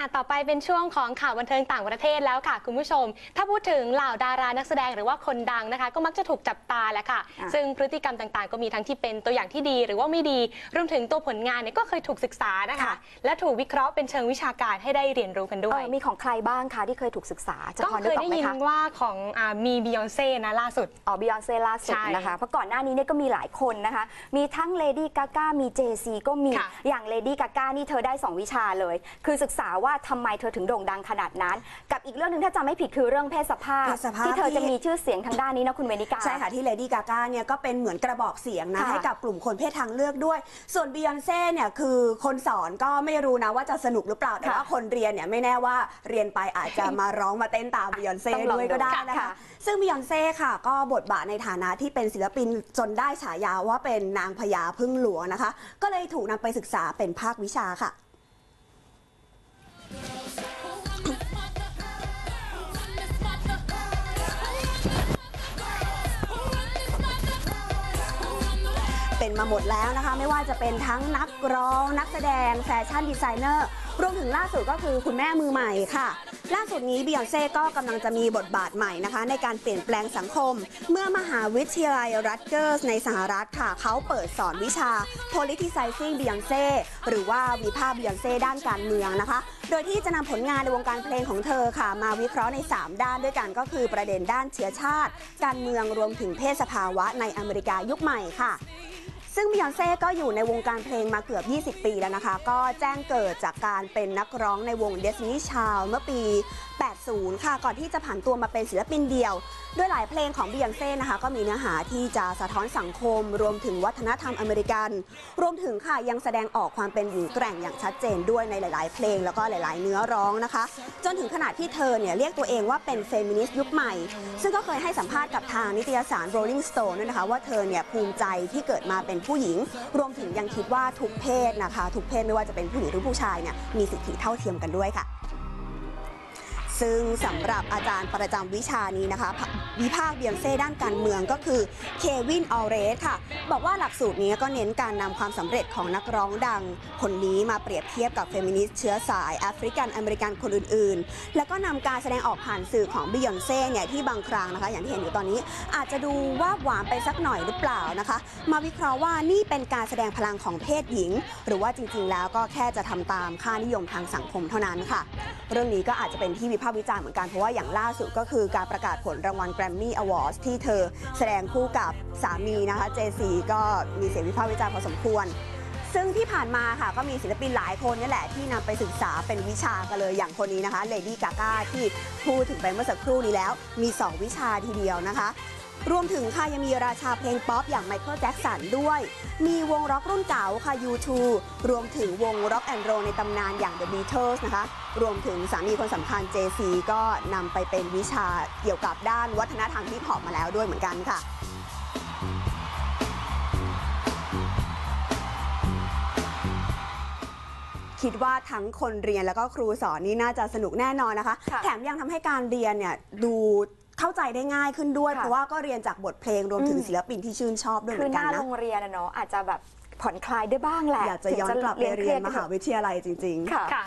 อะต่อไปเป็นช่วงของข่าวบันเทิงต่างประเทศแล้วค่ะ คุณผู้ชม ถ้าพูดถึงเหล่าดารานักแสดงหรือว่าคนดังนะคะ ก็มักจะถูกจับตาแหละค่ะ อะซึ่งพฤติกรรมต่างๆ ก็มีทั้งที่เป็นตัวอย่างที่ดีหรือว่าไม่ดีรวมถึงตัวผลงานเนี่ยก็เคยถูกศึกษานะคะ ค่ะ และถูกวิเคราะห์เป็นเชิงวิชาการให้ได้เรียนรู้กันด้เอวยอมีของใครบ้างคะที่เคยถูกศึกษาจะก็พอเคนึกยออได้กไหมยินคะว่าของอามีบียอนเซ่นะล่าสุด อ๋อบิยอนเซ่ล่าสุดใช่นะคะเพราะก่อนหน้านี้เนี่ยก็มีหลายคนนะคะ มีทั้งเลดี้กาก้ามีเจซีก็มีค่ะอย่างเลดี้กาก้านี่เธอได้ 2 วิชาเลย คือศึกษาว่าทำไมเธอถึงโด่งดังขนาดนั้น กับอีกเรื่องหนึ่งถ้าจำไม่ผิดคือเรื่องเพศสภาพ เพศสภาพ ที่เธอที่จะมีชื่อเสียงทางด้านนี้นะคุณเวนิกา ใช่ค่ะที่เลดี้กาก้าเนี่ยก็เป็นเหมือนกระบอกเสียงนะ ค่ะให้กับกลุ่มคนเพศทางเลือกด้วย ส่วนบียอนเซ่เนี่ยคือคนสอนก็ไม่รู้นะว่าจะสนุกหรือเปล่า แต่ค่ะว่าคนเรียนเนี่ยไม่แน่ว่าเรียนไปอาจจะมาร้องมาเต้นตามบียอนเซ่ต้องลองด้วยก็ได้ดูนะคะค่ะซึ่งบียอนเซ่ค่ะ ก็บทบาทในฐานะที่เป็นศิลปินจนได้ฉายาว่าเป็นนางพญาพึ่งหลวงนะคะ ก็เลยถูกนำไปศึกษาเป็นภาควิชาค่ะ เป็นมาหมดแล้วนะคะ ไม่ว่าจะเป็นทั้งนักร้อง นักแสดงแฟชั่นดีไซเนอร์รวมถึงล่าสุดก็คือคุณแม่มือใหม่ค่ะ ล่าสุดนี้บิยอนเซ่ก็กำลังจะมีบทบาทใหม่นะคะ ในการเปลี่ยนแปลงสังคม เมื่อมหาวิทยาลัยรัตเกอร์สในสหรัฐค่ะ เขาเปิดสอนวิชา politicizing Beyonce หรือว่าวิพากษ์ Beyonce ด้านการเมืองนะคะ โดยที่จะนำผลงานในวงการเพลงของเธอค่ะ มาวิเคราะห์ใน 3 ด้านด้วยกันก็คือประเด็นด้านเชื้อชาติ การเมืองรวมถึงเพศสภาวะในอเมริกายุคใหม่ค่ะ ซึ่งบิยอนเซ่ก็อยู่ในวงการเพลงมาเกือบ 20 ปีแล้วนะคะ ก็แจ้งเกิดจากการเป็นนักร้องในวง Destiny Child เมื่อปี 80 ค่ะ ก่อนที่จะผันตัวมาเป็นศิลปินเดี่ยว ด้วยหลายเพลงของบิยอนเซ่นะคะ ก็มีเนื้อหาที่จะสะท้อนสังคม รวมถึงวัฒนธรรมอเมริกัน รวมถึงค่ะยังแสดงออกความเป็นหญิงแกร่งอย่างชัดเจนด้วยในหลาย ๆ เพลงแล้วก็หลาย ๆ เนื้อร้องนะคะ จนถึงขนาดที่เธอเนี่ยเรียกตัวเองว่าเป็นเฟมินิสต์ยุคใหม่ ซึ่งก็เคยให้สัมภาษณ์กับทางนิตยสาร Rolling Stone ด้วยนะคะว่าเธอเนี่ยภูมิใจที่เกิดมาเป็นผู้หญิง รวมถึงยังคิดว่าทุกเพศนะคะ ทุกเพศไม่ว่าจะเป็นผู้หญิงหรือผู้ชายเนี่ยมีสิทธิเท่าเทียมกันด้วยค่ะ ซึ่งสำหรับอาจารย์ประจำวิชานี้นะคะ วิพากษ์เบียงเซ่ด้านการเมืองก็คือเควินออเรสค่ะ บอกว่าหลักสูตรนี้ก็เน้นการนำความสำเร็จของนักร้องดัง คนนี้มาเปรียบเทียบกับเฟมินิสต์เชื้อสายแอฟริกันอเมริกันคนอื่นๆ แล้วก็นำการแสดงออกผ่านสื่อของบิยอนเซ่เนี่ยที่บางครั้งนะคะ อย่างที่เห็นอยู่ตอนนี้ อาจจะดูว่าหวานไปสักหน่อยหรือเปล่านะคะ มาวิเคราะห์ว่านี่เป็นการแสดงพลังของเพศหญิง หรือว่าจริงๆ แล้วก็แค่จะทำตามค่านิยมทางสังคมเท่านั้นค่ะ เรื่องนี้ก็อาจจะเป็นที่วิพากษ์วิจารณ์เหมือนกัน เพราะว่าอย่างล่าสุดก็คือการประกาศผลรางวัล Grammy Awards ที่เธอแสดงคู่กับสามีนะคะเจซีก็มีเสียงวิพากษ์วิจารณ์พอสมควร ซึ่งที่ผ่านมาค่ะก็มีศิลปินหลายคนนี่แหละที่นำไปศึกษาเป็นวิชากันเลยอย่างคนนี้นะคะเลดี้กาก้าที่พูดถึงไปเมื่อสักครู่นี้แล้ว มี 2 วิชาทีเดียวนะคะรวมถึงค่ะยังมีราชาเพลงป๊อปอย่างไมเคิลแจ็กสันด้วย มีวงร็อกรุ่นเก่าค่ะ U2 รวมถึงวงร็อกแอนด์โรในตำนานอย่าง The Beatles นะคะ รวมถึงสามีคนสำคัญ JC ก็นำไปเป็นวิชาเกี่ยวกับด้านวัฒนธรรมที่พอปมาแล้วด้วยเหมือนกันค่ะคิดว่าทั้งคนเรียนแล้วก็ครูสอนนี่น่าจะสนุกแน่นอนนะคะค่ะแถมยังทำให้การเรียนเนี่ยดูเข้าใจได้ง่ายขึ้นด้วยค่ะเพราะว่าก็เรียนจากบทเพลงรวมถึงอืมศิลปินที่ชื่นชอบด้วยเหคืมืออนหกันน้านะโรงเรียนอะเนาะอาจจะแบบผ่อนคลายได้บ้างแหละอยากจะย้อนกลับไปเรียนมหาวิทยาลัยจริง ๆ ค่ะค่ะ